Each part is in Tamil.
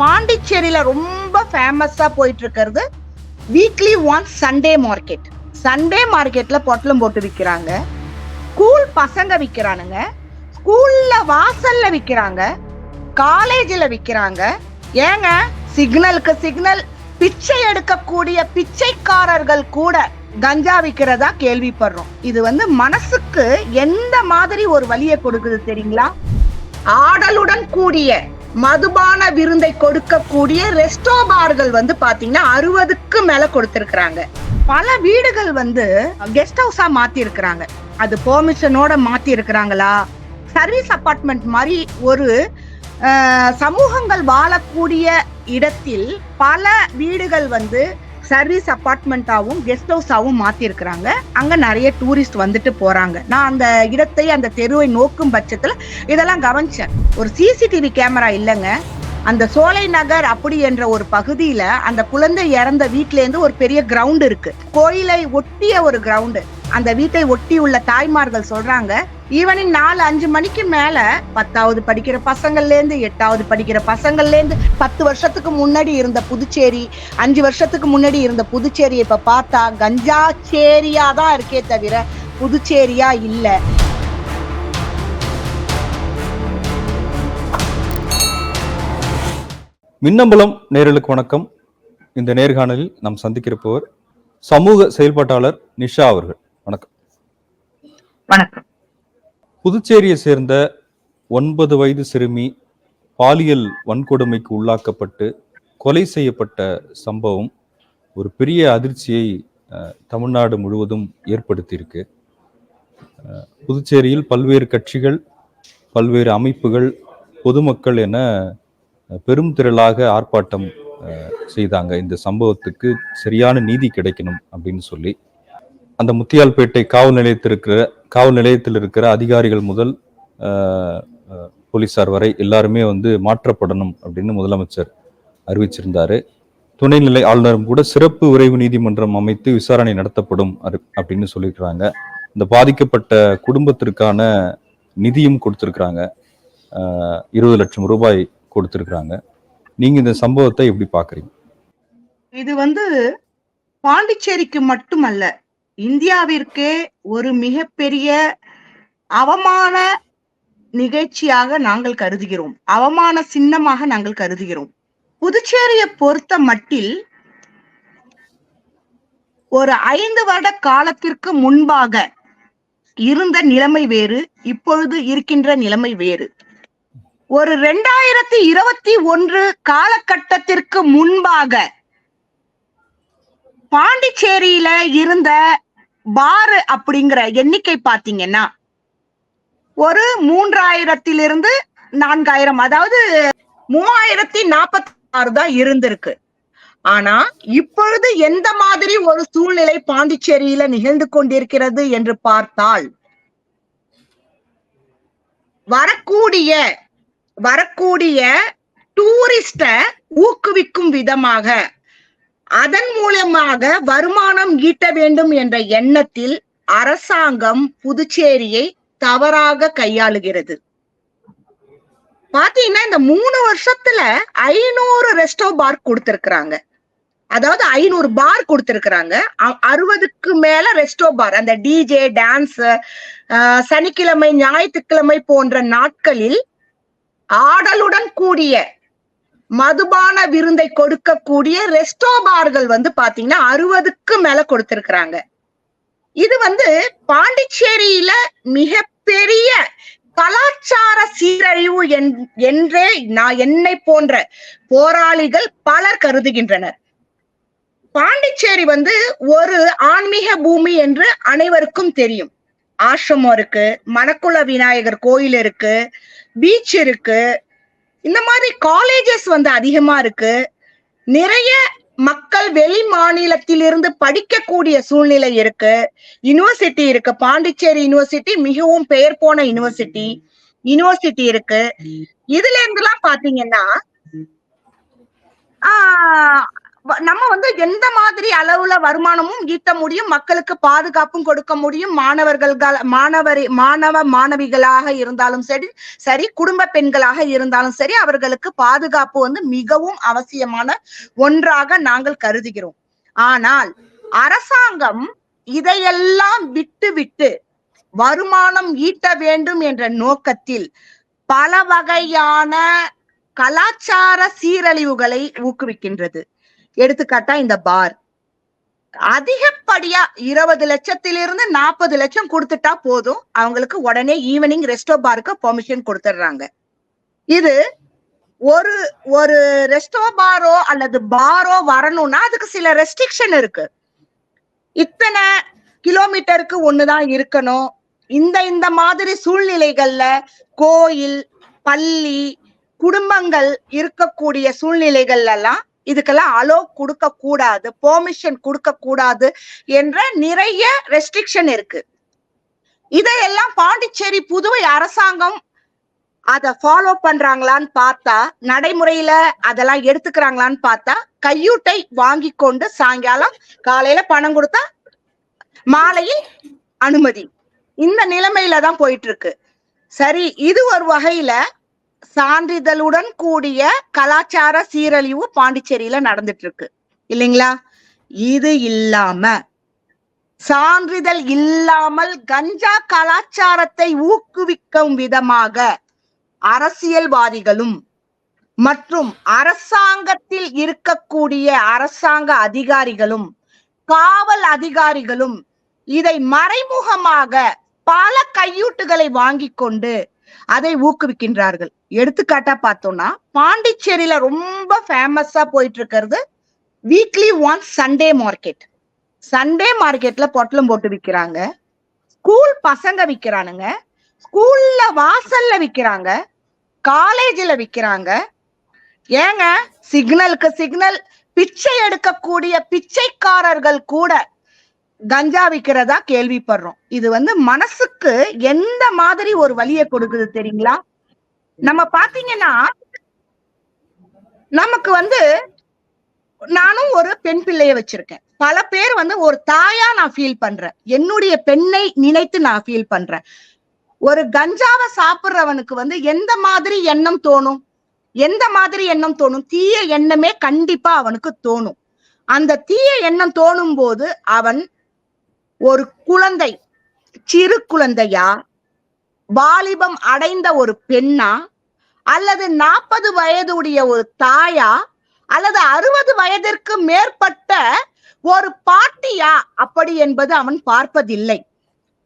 பாண்டிச்சேரியில ரொம்ப ஃபேமஸா போயிட்டு இருக்கிறது weekly once Sunday market Sunday மார்க்கெட்ல பொட்டலம் போட்டு விற்கிறாங்க ஸ்கூல் பசங்க விற்கிறானுங்க ஸ்கூல்ல வாசல்ல விற்கிறாங்க காலேஜில் விற்கிறாங்க ஏங்க சிக்னலுக்கு சிக்னல் பிச்சை எடுக்கக்கூடிய பிச்சைக்காரர்கள் கூட கஞ்சா விற்கிறதா கேள்விப்படுறோம். இது வந்து மனசுக்கு எந்த மாதிரி ஒரு வழியை கொடுக்குது தெரியுங்களா? ஆடலுடன் கூடிய மதுபான விருந்தை கொடுக்கக்கூடிய ரெஸ்டோ பார்கள் வந்து பாத்தீங்கன்னா அறுபதுக்கு மேல கொடுத்திருக்கிறாங்க. பல வீடுகள் வந்து கெஸ்ட் ஹவுஸா மாத்தி இருக்கிறாங்க அது பெர்மிஷனோட மாத்தி இருக்கிறாங்களா சர்வீஸ் அபார்ட்மெண்ட் மாதிரி ஒரு சமூகங்கள் வாழக்கூடிய இடத்தில் பல வீடுகள் வந்து சர்வீஸ் அப்பார்ட்மெண்ட்டாகவும் கெஸ்ட் ஹவுஸாகவும் மாற்றிருக்கிறாங்க அங்கே நிறைய டூரிஸ்ட் வந்துட்டு போகிறாங்க நான் அந்த இடத்தை அந்த தெருவை நோக்கும் பட்சத்தில் இதெல்லாம் கவனிச்சேன். ஒரு சிசிடிவி கேமரா இல்லைங்க. அந்த சோலை நகர் அப்படி என்ற ஒரு பகுதியில அந்த குழந்தை இறந்த வீட்ல இருந்து ஒரு பெரிய கிரவுண்ட் இருக்கு. கோயிலை ஒட்டிய ஒரு கிரவுண்டு அந்த வீட்டை ஒட்டி உள்ள தாய்மார்கள் சொல்றாங்க ஈவனின் நாலு அஞ்சு மணிக்கு மேல பத்தாவது படிக்கிற பசங்கள்ல இருந்து எட்டாவது படிக்கிற பசங்கள்ல இருந்து பத்து வருஷத்துக்கு முன்னாடி இருந்த புதுச்சேரி அஞ்சு வருஷத்துக்கு முன்னாடி இருந்த புதுச்சேரி இப்ப பார்த்தா கஞ்சா சேரியா தான் இருக்கே தவிர புதுச்சேரியா இல்ல. மின்னம்பலம் நேரலுக்கு வணக்கம். இந்த நேர்காணலில் நாம் சந்திக்கிறப்பவர் சமூக செயல்பாட்டாளர் நிஷா அவர்கள். வணக்கம். வணக்கம். புதுச்சேரியை சேர்ந்த ஒன்பது வயது சிறுமி பாலியல் வன்கொடுமைக்கு உள்ளாக்கப்பட்டு கொலை செய்யப்பட்ட சம்பவம் ஒரு பெரிய அதிர்ச்சியை தமிழ்நாடு முழுவதும் ஏற்படுத்தியிருக்கு. புதுச்சேரியில் பல்வேறு கட்சிகள் பல்வேறு அமைப்புகள் பொதுமக்கள் என பெரும் திரளாக ஆர்ப்பாட்டம் செய்தாங்க. இந்த சம்பவத்துக்கு சரியான நீதி கிடைக்கணும் அப்படின்னு சொல்லி அந்த முத்தியால்பேட்டை காவல் நிலையத்தில் இருக்கிற காவல் நிலையத்தில் இருக்கிற அதிகாரிகள் முதல் போலீஸார் வரை எல்லாருமே வந்து மாற்றப்படணும் அப்படின்னு முதலமைச்சர் அறிவிச்சிருந்தாரு. துணைநிலை ஆளுநரும் கூட சிறப்பு விரைவு நீதிமன்றம் அமைத்து விசாரணை நடத்தப்படும் அரு- அப்படின்னு சொல்லியிருக்கிறாங்க. இந்த பாதிக்கப்பட்ட குடும்பத்திற்கான நிதியும் கொடுத்துருக்குறாங்க. இருபது லட்சம் ரூபாய் கொடுத்துருக்குறாங்க. நீங்க இந்த சம்பவத்தை எப்படி பாக்குறீங்க? இது வந்து பாண்டிச்சேரிக்கு மட்டுமல்ல இந்தியாவிற்கே ஒரு மிகப்பெரிய அவமான நிகழ்ச்சியாக நாங்கள் கருதுகிறோம். அவமான சின்னமாக நாங்கள் கருதுகிறோம். புதுச்சேரியை பொறுத்த மட்டில் ஒரு ஐந்து வருட காலத்திற்கு முன்பாக இருந்த நிலைமை வேறு இப்பொழுது இருக்கின்ற நிலைமை வேறு. ஒரு ரெண்டாயிரத்தி இருபத்தி ஒன்று காலகட்டத்திற்கு முன்பாக பாண்டிச்சேரியில இருந்த பார் அப்படிங்கிற எண்ணிக்கை பாத்தீங்கன்னா ஒரு மூன்றாயிரத்திலிருந்து நான்காயிரம் அதாவது மூவாயிரத்தி நாற்பத்தி ஆறு தான் இருந்திருக்கு. ஆனா இப்பொழுது எந்த மாதிரி ஒரு சூழ்நிலை பாண்டிச்சேரியில நிகழ்ந்து கொண்டிருக்கிறது என்று பார்த்தால் வரக்கூடிய வரக்கூடிய டூரிஸ்ட ஊக்குவிக்கும் விதமாக அதன் மூலமாக வருமானம் ஈட்ட வேண்டும் என்ற எண்ணத்தில் அரசாங்கம் புதுச்சேரியை தவறாக கையாளுகிறது. பாத்தீங்கன்னா இந்த மூணு வருஷத்துல ஐநூறு ரெஸ்டோ பார் கொடுத்திருக்கிறாங்க. அதாவது ஐநூறு பார் கொடுத்திருக்கிறாங்க. அ- அறுபதுக்கு மேல ரெஸ்டோ பார் அந்த டிஜே டான்ஸ் சனிக்கிழமை ஞாயிற்றுக்கிழமை போன்ற நாட்களில் ஆடலுடன் கூடிய மதுபான விருந்தை கொடுக்கக்கூடிய ரெஸ்டோபார்கள் வந்து பாத்தீங்கன்னா அறுபதுக்கு மேல கொடுத்திருக்கிறாங்க. இது வந்து பாண்டிச்சேரியில பெரிய கலாச்சார சீரழிவு என்- என்றே நான் என்னை போன்ற போராளிகள் பலர் கருதுகின்றனர். பாண்டிச்சேரி வந்து ஒரு ஆன்மீக பூமி என்று அனைவருக்கும் தெரியும். ஆசிரமம் இருக்கு மணக்குள விநாயகர் கோயில் இருக்கு பீச் இருக்கு இந்த மாதிரி காலேஜஸ் வந்து அதிகமா இருக்கு. நிறைய மக்கள் வெளி மாநிலத்திலிருந்து படிக்கக்கூடிய சூழ்நிலை இருக்கு. யூனிவர்சிட்டி இருக்கு. பாண்டிச்சேரி யூனிவர்சிட்டி மிகவும் பெயர் போன யூனிவர்சிட்டி யூனிவர்சிட்டி இருக்கு. இதுல இருந்துலாம் பாத்தீங்கன்னா ஆஹ் நம்ம வந்து எந்த மாதிரி அளவுல வருமானமும் ஈட்ட முடியும் மக்களுக்கு பாதுகாப்பும் கொடுக்க முடியும் மாணவர்கள் மாணவர் மாணவ மாணவிகளாக இருந்தாலும் சரி சரி குடும்ப பெண்களாக இருந்தாலும் சரி அவர்களுக்கு பாதுகாப்பு வந்து மிகவும் அவசியமான ஒன்றாக நாங்கள் கருதுகிறோம். ஆனால் அரசாங்கம் இதையெல்லாம் விட்டு விட்டு வருமானம் ஈட்ட வேண்டும் என்ற நோக்கத்தில் பல வகையான கலாச்சார சீரழிவுகளை ஊக்குவிக்கின்றது. எடுத்துக்காட்டா இந்த பார். அதிகப்படியா இருபது லட்சத்திலிருந்து நாற்பது லட்சம் கொடுத்துட்டா போதும். அவங்களுக்கு உடனே ஈவினிங் ரெஸ்டோ பாருக்கு பெர்மிஷன் கொடுத்துடுறாங்க. இது ஒரு ஒரு ரெஸ்டோ பாரோ அல்லது பாரோ வரணும்னா அதுக்கு சில ரெஸ்ட்ரிக்ஷன் இருக்கு. இத்தனை கிலோமீட்டருக்கு ஒண்ணுதான் இருக்கணும். இந்த இந்த மாதிரி சூழ்நிலைகள்ல கோயில் பள்ளி குடும்பங்கள் இருக்கக்கூடிய சூழ்நிலைகள் எல்லாம் இதுக்கெல்லாம் அலோ கொடுக்க கூடாது பெர்மிஷன் கொடுக்க கூடாது என்ற நிறைய ரெஸ்ட்ரிக்ஷன் இருக்கு. இதையெல்லாம் பாண்டிச்சேரி புதுவை அரசாங்கம் அதை ஃபாலோ பண்றாங்களான்னு பார்த்தா நடைமுறையில அதெல்லாம் எடுத்துக்கிறாங்களான்னு பார்த்தா கையூட்டை வாங்கி கொண்டு சாயங்காலம் காலையில பணம் கொடுத்தா மாலையில் அனுமதி. இந்த நிலைமையில தான் போயிட்டு இருக்கு. சரி இது ஒரு வகையில சான்றிதழுடன் கூடிய கலாச்சார சீரழிவு பாண்டிச்சேரியில நடந்துட்டு இருக்கு இல்லைங்களா? இது இல்லாம சான்றிதழ் இல்லாமல் கஞ்சா கலாச்சாரத்தை ஊக்குவிக்கும் விதமாக அரசியல்வாதிகளும் மற்றும் அரசாங்கத்தில் இருக்கக்கூடிய அரசாங்க அதிகாரிகளும் காவல் அதிகாரிகளும் இதை மறைமுகமாக பல கையூட்டுகளை வாங்கி கொண்டு அதை ஊக்குவிக்கின்றார்கள். எடுத்துக்காட்டா பார்த்தோம்னா பாண்டிச்சேரியில ரொம்ப ஃபேமஸா போயிட்டு இருக்கிறது weekly one Sunday market Sunday மார்க்கெட்ல பொட்டலம் போட்டு விற்கிறாங்க ஸ்கூல் பசங்க விற்கிறானுங்க ஸ்கூல்ல வாசல்ல விற்கிறாங்க காலேஜில் விற்கிறாங்க ஏங்க சிக்னலுக்கு சிக்னல் பிச்சை எடுக்கக்கூடிய பிச்சைக்காரர்கள் கூட கஞ்சா விக்கிறதா கேள்விப்படுறோம். இது வந்து மனசுக்கு எந்த மாதிரி ஒரு வழியை கொடுக்குது தெரியுங்களா? நம்ம பாத்தீங்கன்னா நமக்கு வந்து நானும் ஒரு பெண் பிள்ளைய வச்சிருக்கேன். பல பேர் வந்து ஒரு தாயா நான் ஃபீல் பண்றேன். என்னுடைய பெண்ணை நினைத்து நான் ஃபீல் பண்றேன். ஒரு கஞ்சாவை சாப்பிடுறவனுக்கு வந்து எந்த மாதிரி எண்ணம் தோணும்? எந்த மாதிரி எண்ணம் தோணும்? தீய எண்ணமே கண்டிப்பா அவனுக்கு தோணும். அந்த தீய எண்ணம் தோணும் போது அவன் ஒரு குழந்தை சிறு குழந்தையா? வாலிபம் அடைந்த ஒரு பெண்ணா? அல்லது நாற்பது வயதுடைய ஒரு தாயா? அல்லது அறுபது வயதிற்கு மேற்பட்ட ஒரு பாட்டியா? அப்படி என்பது அவன் பார்ப்பதில்லை.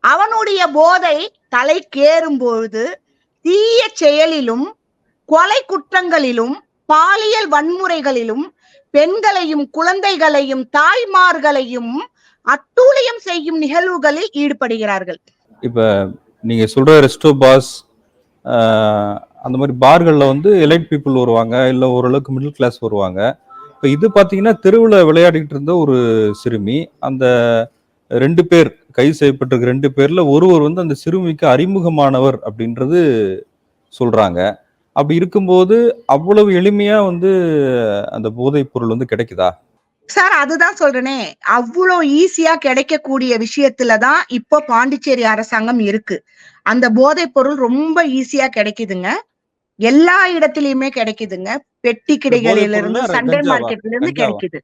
அவனுடைய போதை தலைக்கேறும் பொழுது தீய செயலிலும் கொலை குற்றங்களிலும் பாலியல் வன்முறைகளிலும் பெண்களையும் குழந்தைகளையும் தாய்மார்களையும் அட்டூழியம் செய்யும் நிகழ்வுகளில் ஈடுபடுகிறார்கள். இப்ப நீங்க சொல்ற ரெஸ்டோ பாஸ் அந்த மாதிரி பார்களில் வந்து எலைட் பீப்புள் வருவாங்க இல்லை ஓரளவுக்கு மிடில் கிளாஸ் வருவாங்க. இப்போ இது பார்த்தீங்கன்னா தெருவில் விளையாடிக்கிட்டு இருந்த ஒரு சிறுமி அந்த ரெண்டு பேர் கைது செய்யப்பட்டிருக்க ரெண்டு பேர்ல ஒருவர் வந்து அந்த சிறுமிக்கு அறிமுகமானவர் அப்படின்றது சொல்றாங்க. அப்படி இருக்கும்போது அவ்வளவு எளிமையா வந்து அந்த போதைப் பொருள் வந்து கிடைக்குதா? சார் அதுதான் சொல்றேனே. அவ்வளோ ஈஸியா கிடைக்கக்கூடிய விஷயத்துலதான் இப்போ பாண்டிச்சேரி அரசாங்கம் இருக்கு. அந்த போதைப் பொருள் ரொம்ப ஈஸியா கிடைக்குதுங்க. எல்லா இடத்துலயுமே கிடைக்குதுங்க. பெட்டி கிடைகளில இருந்து சண்டே? மார்க்கெட்ல இருந்து? கிடைக்குது.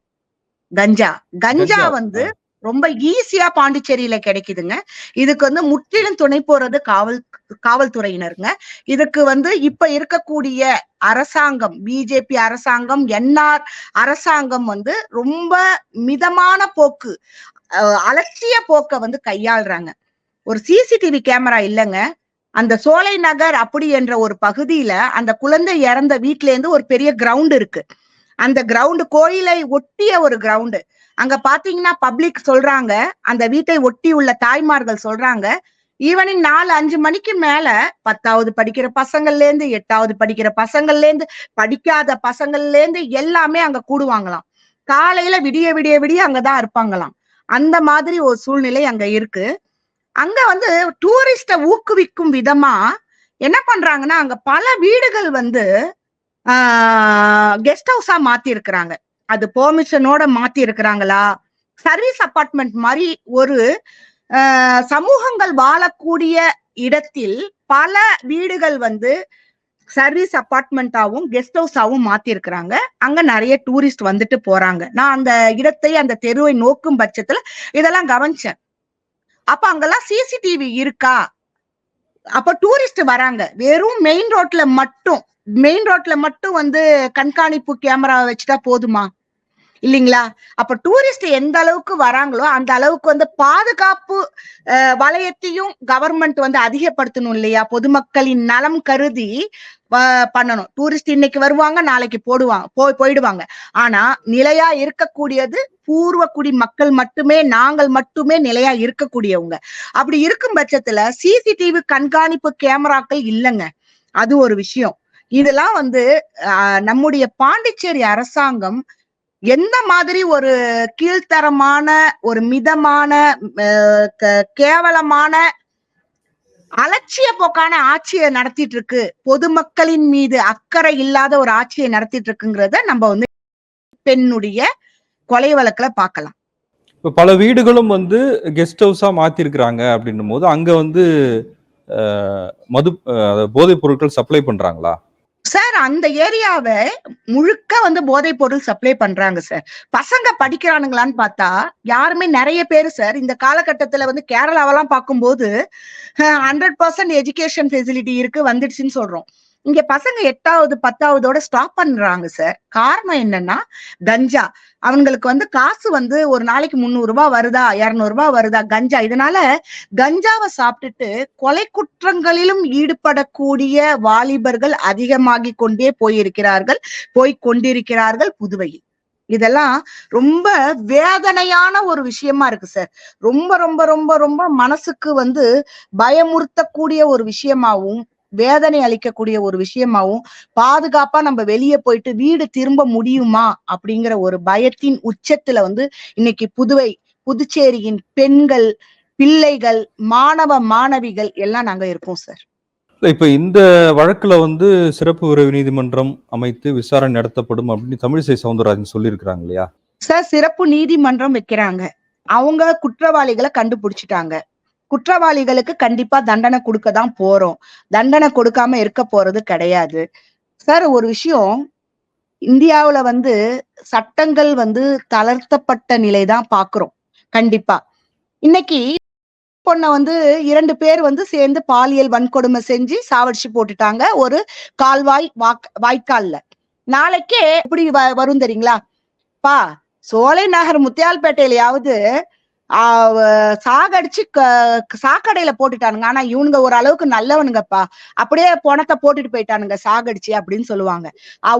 கஞ்சா. கஞ்சா, வந்து ரொம்ப ஈஸியா பாண்டிச்சேரியில கிடைக்குதுங்க. இதுக்கு வந்து முற்றிலும் துணை போறது காவல் காவல்துறையினருங்க. இதுக்கு வந்து இப்ப இருக்கக்கூடிய அரசாங்கம் பிஜேபி அரசாங்கம் என்ஆர் அரசாங்கம் வந்து ரொம்ப மிதமான போக்கு அஹ், அலட்சிய போக்க வந்து கையாளுறாங்க. ஒரு சிசிடிவி கேமரா இல்லைங்க. அந்த சோலை நகர் அப்படி என்ற ஒரு பகுதியில அந்த குழந்தை இறந்த வீட்ல இருந்து ஒரு பெரிய கிரவுண்ட் இருக்கு. அந்த கிரவுண்டு கோயிலை ஒட்டிய ஒரு கிரவுண்டு அங்க பாத்தீங்கன்னா பப்ளிக் சொல்றாங்க. அந்த வீட்டை ஒட்டி உள்ள தாய்மார்கள் சொல்றாங்க. ஈவனிங் நாலு அஞ்சு மணிக்கு மேல பத்தாவது படிக்கிற பசங்கள்ல இருந்து எட்டாவது படிக்கிற பசங்கள்ல இருந்து படிக்காத பசங்கள்ல இருந்து எல்லாமே அங்க கூடுவாங்களாம். காலையில விடிய விடிய விடிய அங்கதான் இருப்பாங்களாம். அந்த மாதிரி ஒரு சூழ்நிலை அங்க இருக்கு. அங்க வந்து டூரிஸ்ட ஊக்குவிக்கும் விதமா என்ன பண்றாங்கன்னா அங்க பல வீடுகள் வந்து கெஸ்ட் ஹவுஸா மாத்தி இருக்கிறாங்க அது பெர்மிஷனோட மாத்தி இருக்கிறாங்களா சர்வீஸ் அபார்ட்மெண்ட் மாதிரி ஒரு சமூகங்கள் வாழக்கூடிய இடத்தில் பல வீடுகள் வந்து சர்வீஸ் அபார்ட்மெண்டாவும் கெஸ்ட் ஹவுஸாவும் மாத்திருக்கிறாங்க. அங்க நிறைய டூரிஸ்ட் வந்துட்டு போறாங்க. நான் அந்த இடத்தை அந்த தெருவை நோக்கும் பட்சத்துல இதெல்லாம் கவனிச்சேன். அப்ப அங்கெல்லாம் சிசிடிவி இருக்கா? அப்ப டூரிஸ்ட் வராங்க. வெறும் மெயின் ரோட்ல மட்டும் மெயின் ரோட்ல மட்டும் வந்து கண்காணிப்பு கேமரா வச்சுட்டா போதுமா? இல்லைங்களா? அப்ப டூரிஸ்ட் எந்த அளவுக்கு வராங்களோ அந்த அளவுக்கு வந்து பாதுகாப்பு அஹ், வலயத்தையும் கவர்மெண்ட் வந்து அதிகப்படுத்தணும் இல்லையா? பொதுமக்களின் நலம் கருதி பண்ணணும். டூரிஸ்ட் இன்னைக்கு வருவாங்க நாளைக்கு போடுவாங்க போய் போயிடுவாங்க. ஆனா நிலையா இருக்கக்கூடியது பூர்வக்குடி மக்கள் மட்டுமே நாங்கள் மட்டுமே நிலையா இருக்கக்கூடியவங்க. அப்படி இருக்கும் பட்சத்துல சிசிடிவி கண்காணிப்பு கேமராக்கள் இல்லைங்க. அது ஒரு விஷயம். இதெல்லாம் வந்து நம்முடைய பாண்டிச்சேரி அரசாங்கம் எந்த மாதிரி ஒரு கீழ்த்தரமான ஒரு மிதமான க- கேவலமான அலட்சிய போக்கான ஆட்சியை நடத்திட்டு இருக்கு பொதுமக்களின் மீது அக்கறை இல்லாத ஒரு ஆட்சியை நடத்திட்டு இருக்குங்கிறத நம்ம வந்து பெண்ணுடைய கொலை வழக்குல பார்க்கலாம். இப்ப பல வீடுகளும் வந்து கெஸ்ட் ஹவுஸா மாத்திருக்கிறாங்க அப்படின்னும் போது அங்க வந்து மது போதைப் பொருட்கள் சப்ளை பண்றாங்களா? சார் அந்த ஏரியாவை முழுக்க வந்து போதைப் பொருள் சப்ளை பண்றாங்க சார். பசங்க படிக்கிறானுங்களான்னு பார்த்தா யாருமே நிறைய பேர் சார் இந்த காலகட்டத்துல வந்து கேரளாவெல்லாம் பார்க்கும்போது ஹண்ட்ரட் பர்சன்ட் எஜுகேஷன் ஃபெசிலிட்டி இருக்கு வந்துடுச்சுன்னு சொல்றோம். இங்க பசங்க எட்டாவது பத்தாவதோட ஸ்டாப் பண்றாங்க சார் காரணம் என்னன்னா கஞ்சா. அவங்களுக்கு வந்து காசு வந்து ஒரு நாளைக்கு முந்நூறு ரூபாய் வருதா இருநூறு ரூபாய் வருதா கஞ்சா. இதனால கஞ்சாவை சாப்பிட்டுட்டு கொலை குற்றங்களிலும் ஈடுபடக்கூடிய வாலிபர்கள் அதிகமாகி கொண்டே போயிருக்கிறார்கள் போய் கொண்டிருக்கிறார்கள் புதுவையில். இதெல்லாம் ரொம்ப வேதனையான ஒரு விஷயமா இருக்கு சார் ரொம்ப ரொம்ப ரொம்ப ரொம்ப மனசுக்கு வந்து பயமுறுத்தக்கூடிய ஒரு விஷயமாவும் வேதனை அளிக்கக்கூடிய ஒரு விஷயமாவும் பாதுகாப்பா நம்ம வெளியே போயிட்டு வீடு திரும்ப முடியுமா அப்படிங்கிற ஒரு பயத்தின் உச்சத்துல வந்து இன்னைக்கு புதுவை புதுச்சேரியின் பெண்கள் பிள்ளைகள் மாணவ மாணவிகள் எல்லாம் நாங்க இருக்கோம் சார். இப்ப இந்த வழக்குல வந்து சிறப்பு விரைவு நீதிமன்றம் அமைத்து விசாரணை நடத்தப்படும் அப்படின்னு தமிழிசை சவுந்தரராஜன் சொல்லியிருக்கிறாங்க இல்லையா? சார் சிறப்பு நீதிமன்றம் வைக்கிறாங்க. அவங்க குற்றவாளிகளை கண்டுபிடிச்சிட்டாங்க. குற்றவாளிகளுக்கு கண்டிப்பா தண்டனை கொடுக்க தான் போறோம். தண்டனை கொடுக்காம இருக்க போறது கிடையாது. சார் ஒரு விஷயம். இந்தியாவுல வந்து சட்டங்கள் வந்து தளர்த்தப்பட்ட நிலை தான் பாக்குறோம். கண்டிப்பா. இன்னைக்கு பொண்ணை வந்து இரண்டு பேர் வந்து சேர்ந்து பாலியல் வன்கொடுமை செஞ்சு சாவடிச்சு போட்டுட்டாங்க ஒரு கால்வாய் வாக் வாய்க்கால்ல. நாளைக்கே இப்படி வ- வரும் தெரியுங்களா? பா சோலை நகர் முத்தியால்பேட்டையிலயாவது சாகடிச்சு க- சாக்கடையில போட்டுட்டானுங்க. ஆனா இவனுங்க ஒரு அளவுக்கு நல்லவனுங்கப்பா. அப்படியே பணத்தை போட்டுட்டு போயிட்டானுங்க சாகடிச்சு அப்படின்னு சொல்லுவாங்க.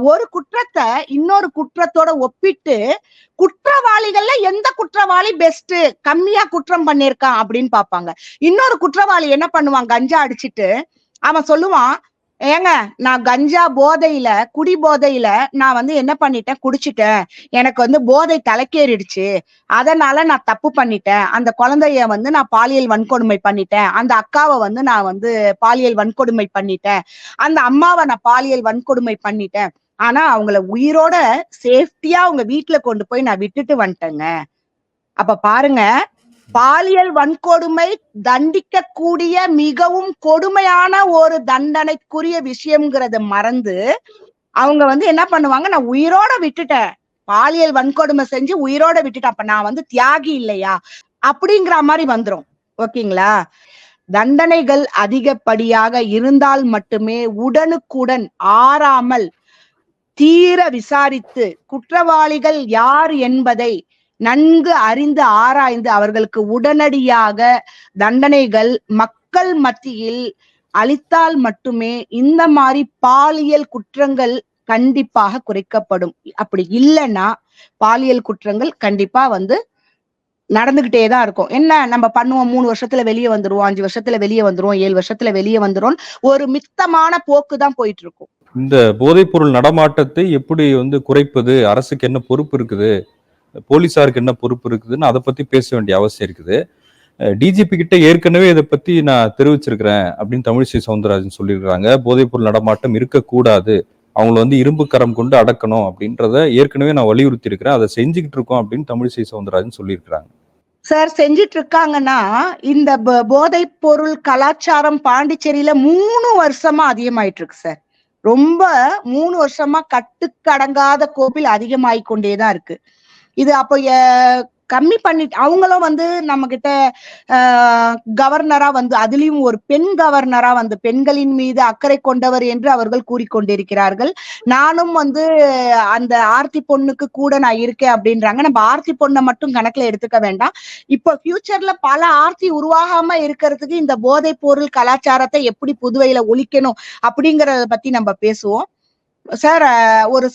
ஒரு குற்றத்தை இன்னொரு குற்றத்தோட ஒப்பிட்டு குற்றவாளிகள்ல எந்த குற்றவாளி பெஸ்ட் கம்மியா குற்றம் பண்ணிருக்கான் அப்படின்னு பாப்பாங்க இன்னொரு குற்றவாளி என்ன பண்ணுவான்? கஞ்சா அடிச்சிட்டு அவன் சொல்லுவான் ஏங்க நான் கஞ்சா போதையில குடி போதையில நான் வந்து என்ன பண்ணிட்டேன்? குடிச்சிட்டேன். எனக்கு வந்து போதை தலைக்கேறிடுச்சு. அதனால நான் தப்பு பண்ணிட்டேன். அந்த குழந்தைய வந்து நான் பாலியல் வன்கொடுமை பண்ணிட்டேன். அந்த அக்காவை வந்து நான் வந்து பாலியல் வன்கொடுமை பண்ணிட்டேன். அந்த அம்மாவை நான் பாலியல் வன்கொடுமை பண்ணிட்டேன். ஆனா அவங்கள உயிரோட சேஃப்டியா அவங்க வீட்டுல கொண்டு போய் நான் விட்டுட்டு வந்துட்டேங்க. அப்ப பாருங்க பாலியல் வன்கொடுமை தண்டிக்கக்கூடிய மிகவும் கொடுமையான ஒரு தண்டனைக்குரிய விஷயம்ங்கிறத மறந்து அவங்க வந்து என்ன பண்ணுவாங்க? நான் உயிரோட விட்டுட்டேன். பாலியல் வன்கொடுமை செஞ்சு உயிரோட விட்டுட்டேன். அப்ப நான் வந்து தியாகி இல்லையா? அப்படிங்கிற மாதிரி வந்துரும். ஓகேங்களா? தண்டனைகள் அதிகப்படியாக இருந்தால் மட்டுமே உடனுக்குடன் ஆறாமல் தீர விசாரித்து குற்றவாளிகள் யார் என்பதை நன்கு அறிந்து ஆராய்ந்து அவர்களுக்கு உடனடியாக தண்டனைகள் மக்கள் மத்தியில் அளித்தால் மட்டுமே இந்த மாதிரி பாலியல் குற்றங்கள் கண்டிப்பாக குறைக்கப்படும். அப்படி இல்லைன்னா பாலியல் குற்றங்கள் கண்டிப்பா வந்து நடந்துகிட்டே தான் இருக்கும். என்ன நம்ம பண்ணுவோம்? மூணு வருஷத்துல வெளியே வந்துருவோம் அஞ்சு வருஷத்துல வெளியே வந்துருவோம் ஏழு வருஷத்துல வெளியே வந்துரும் ஒரு மித்தமான போக்கு தான் போயிட்டு இருக்கும். இந்த போதைப்பொருள் நடமாட்டத்தை எப்படி வந்து குறைப்பது? அரசுக்கு என்ன பொறுப்பு இருக்குது? போலீசாருக்கு என்ன பொறுப்பு இருக்குதுன்னு அதை பற்றி பேச வேண்டிய அவசியம் இருக்குது. டிஜிபி கிட்ட ஏற்கனவே இதை பற்றி நான் தெரிவிச்சிருக்கிறேன் அப்படின்னு தமிழிசை சவுந்தரராஜன் சொல்லியிருக்கிறாங்க. போதைப்பொருள் நடமாட்டம் இருக்கக்கூடாது. அவங்கள வந்து இரும்பு கரம் கொண்டு அடக்கணும் அப்படின்றத ஏற்கனவே நான் வலியுறுத்தி இருக்கிறேன் அதை செஞ்சுக்கிட்டு இருக்கோம் அப்படின்னு தமிழிசை சவுந்தரராஜன் சொல்லியிருக்கிறாங்க. சார் செஞ்சிட்டு இருக்காங்கன்னா இந்த போதை பொருள் கலாச்சாரம் பாண்டிச்சேரியில மூணு வருஷமா அதிகமாயிட்டு இருக்கு சார். ரொம்ப மூணு வருஷமா கட்டுக்கடங்காத கோவில் அதிகமாயிக்கொண்டேதான் இருக்கு. இது அப்போ கம்மி பண்ணிட்டு அவங்களும் வந்து நம்ம கிட்ட கவர்னரா வந்து அதுலயும் ஒரு பெண் கவர்னரா வந்து பெண்களின் மீது அக்கறை கொண்டவர் என்று அவர்கள் கூறிக்கொண்டிருக்கிறார்கள். நானும் வந்து அந்த ஆர்த்தி பொண்ணுக்கு கூட நான் இருக்கேன் அப்படின்றாங்க. நம்ம ஆர்த்தி பொண்ணை மட்டும் கணக்குல எடுத்துக்க வேண்டாம். இப்போ ஃபியூச்சர்ல பல ஆர்த்தி உருவாகாம இருக்கிறதுக்கு இந்த போதைப் பொருள் கலாச்சாரத்தை எப்படி புதுவையில ஒழிக்கணும் அப்படிங்கறத பத்தி நம்ம பேசுவோம். சார் ஒரு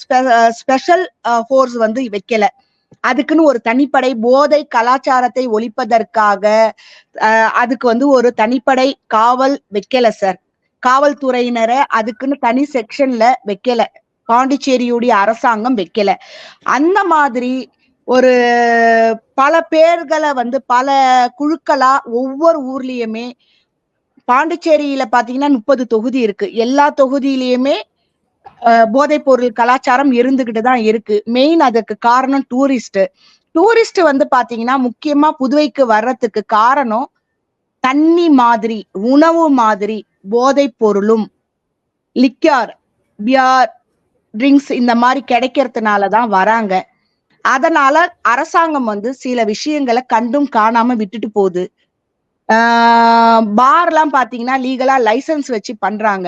ஸ்பெஷல் ஃபோர்ஸ் வந்து வைக்கல. அதுக்குன்னு ஒரு தனிப்படை போதை கலாச்சாரத்தை ஒழிப்பதற்காக அஹ், அதுக்கு வந்து ஒரு தனிப்படை காவல் வைக்கல சார். காவல்துறையினரை அதுக்குன்னு தனி செக்ஷன்ல வைக்கல. பாண்டிச்சேரியுடைய அரசாங்கம் வைக்கல. அந்த மாதிரி ஒரு பல பேர்களை வந்து பல குழுக்களா ஒவ்வொரு ஊர்லயுமே பாண்டிச்சேரியில பாத்தீங்கன்னா முப்பது தொகுதி இருக்கு. எல்லா தொகுதியிலயுமே போதைப் பொருள் கலாச்சாரம் இருந்துகிட்டு தான் இருக்கு. மெயின் அதுக்கு காரணம் டூரிஸ்ட் டூரிஸ்ட் வந்து பாத்தீங்கன்னா முக்கியமா புதுவைக்கு வர்றதுக்கு காரணம் தண்ணி மாதிரி உணவு மாதிரி போதைப் பொருளும். லிக்யார் பியார் ட்ரிங்க்ஸ் இந்த மாதிரி கிடைக்கிறதுனால தான் வராங்க. அதனால அரசாங்கம் வந்து சில விஷயங்களை கண்டும் காணாம விட்டுட்டு போகுது. பார்லாம் பாத்தீங்கன்னா லீகலா லைசென்ஸ் வச்சு பண்றாங்க.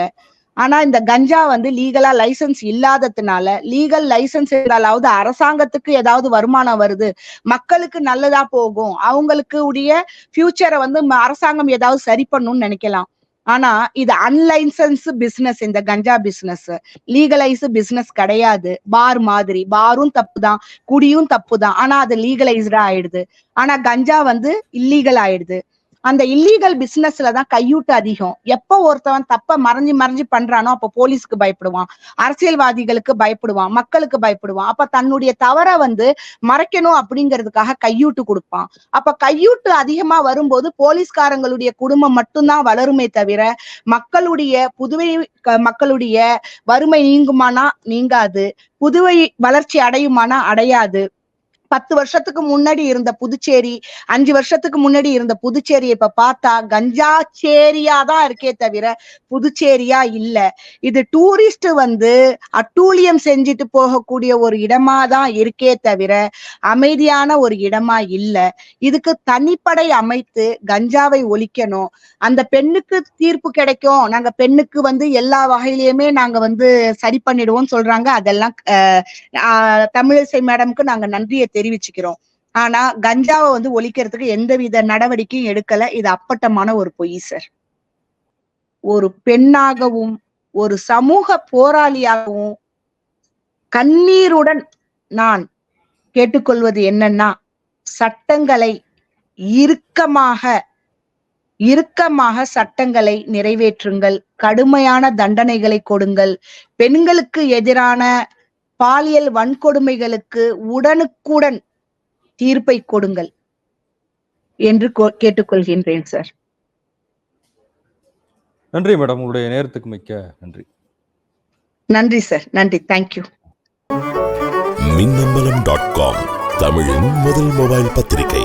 ஆனா இந்த கஞ்சா வந்து லீகலா லைசன்ஸ் இல்லாததுனால லீகல் லைசன்ஸ் இருந்தாலாவது அரசாங்கத்துக்கு ஏதாவது வருமானம் வருது. மக்களுக்கு நல்லதா போகும். அவங்களுக்கு உடைய ஃபியூச்சரை வந்து அரசாங்கம் ஏதாவது சரி பண்ணும்னு நினைக்கலாம். ஆனா இது அன்லைசன்ஸ் பிசினஸ் இந்த கஞ்சா பிசினஸ் லீகலைஸ் பிசினஸ் கிடையாது. பார் மாதிரி. பாரும் தப்பு தான் குடியும் தப்பு தான் ஆனா அது லீகலைஸ்டா ஆயிடுது. ஆனா கஞ்சா வந்து இல்லீகல் ஆயிடுது. அந்த இல்லீகல் பிசினஸ்ல தான் கையூட்டு அதிகம். எப்போ ஒருத்தவன் தப்ப மறைஞ்சு மறைஞ்சு பண்றானோ அப்ப போலீஸ்க்கு பயப்படுவான். அரசியல்வாதிகளுக்கு பயப்படுவான். மக்களுக்கு பயப்படுவான். அப்ப தன்னுடைய தவற வந்து மறைக்கணும் அப்படிங்கிறதுக்காக கையூட்டு கொடுப்பான். அப்ப கையூட்டு அதிகமா வரும்போது போலீஸ்காரங்களுடைய குடும்பம் மட்டும்தான் வளருமே தவிர மக்களுடைய புதுவை க- மக்களுடைய வறுமை நீங்குமானா நீங்காது. புதுவை வளர்ச்சி அடையுமானா அடையாது. பத்து வருஷத்துக்கு முன்னாடி இருந்த புதுச்சேரி அஞ்சு வருஷத்துக்கு முன்னாடி இருந்த புதுச்சேரி இப்ப பார்த்தா கஞ்சா சேரியா தான் இருக்கே தவிர புதுச்சேரியா இல்ல. இது டூரிஸ்ட் வந்து அட்டூழியம் செஞ்சுட்டு போகக்கூடிய ஒரு இடமா தான் இருக்கே தவிர அமைதியான ஒரு இடமா இல்ல. இதுக்கு தனிப்படை அமைத்து கஞ்சாவை ஒழிக்கணும். அந்த பெண்ணுக்கு தீர்ப்பு கிடைக்கும். நாங்க பெண்ணுக்கு வந்து எல்லா வகையிலயுமே நாங்க வந்து சரி பண்ணிடுவோம் சொல்றாங்க. அதெல்லாம் ஆஹ், தமிழிசை மேடம்க்கு நாங்க நன்றியை தெரிவிச்சுக்கிறோம். ஆனா கஞ்சாவை வந்து ஒழிக்கிறதுக்கு எந்தவித நடவடிக்கையும் எடுக்கல. இது அப்பட்டமான ஒரு பொய் சார் ஒரு பெண்ணாகவும் ஒரு சமூக போராளியாகவும் கண்ணீருடன் நான் கேட்டுக்கொள்வது என்னன்னா சட்டங்களை இறுக்கமாக இறுக்கமாக சட்டங்களை நிறைவேற்றுங்கள். கடுமையான தண்டனைகளை கொடுங்கள். பெண்களுக்கு எதிரான பாலியல் வன்கொடுமைகளுக்கு உடனுக்குடன் தீர்ப்பை கொடுங்கள் என்று கோ- கேட்டுக்கொள்கின்றேன் சார். நன்றி மேடம். உங்களுடைய நேரத்துக்கு மிக்க நன்றி. நன்றி சார். நன்றி. தேங்க்யூ மின்னம்பலம் டாட் காம் தமிழின் முதல் மொபைல் பத்திரிகை.